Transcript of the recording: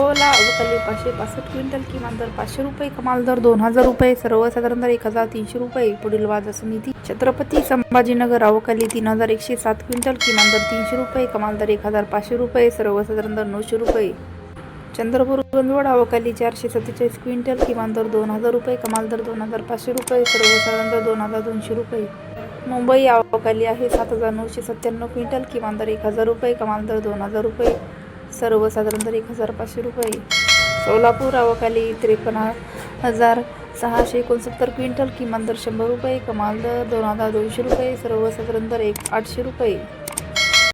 ओला अवकाली पाचशे पासष्ट क्विंटल किमान दर पाचशे रुपये कमाल दर दोन हजार रुपये सर्वसाधारण दर एक हजार तीनशे रुपये पुढील बाजार समिती छत्रपती संभाजीनगर अवकाली तीन हजार एकशे सात क्विंटल किमान दर तीनशे रुपये कमाल दर एक हजार पाचशे रुपये सर्वसाधारण दर नऊशे रुपये. चंद्रपूर गंजवड अवकाली चारशे सत्तेचाळीस क्विंटल किमान दर दोन हजार रुपये कमाल दर दोन हजार पाचशे रुपये सर्वसाधारण दर दोन हजार दोनशे रुपये. मुंबई अवकाली आहे सात हजार नऊशे सत्त्याण्णव क्विंटल किमान दर एक हजार रुपये कमाल दर दोन हजार रुपये. सर्वसाधारण दर एक हजार पाचशे रुपये. सोलापूर अवकाली त्रेपन्न हजार सहाशे एकोणसत्तर क्विंटल किमान दर शंभर रुपये कमाल दर दोन हजार दोनशे रुपये सर्वसाधारण दर एक आठशे रुपये.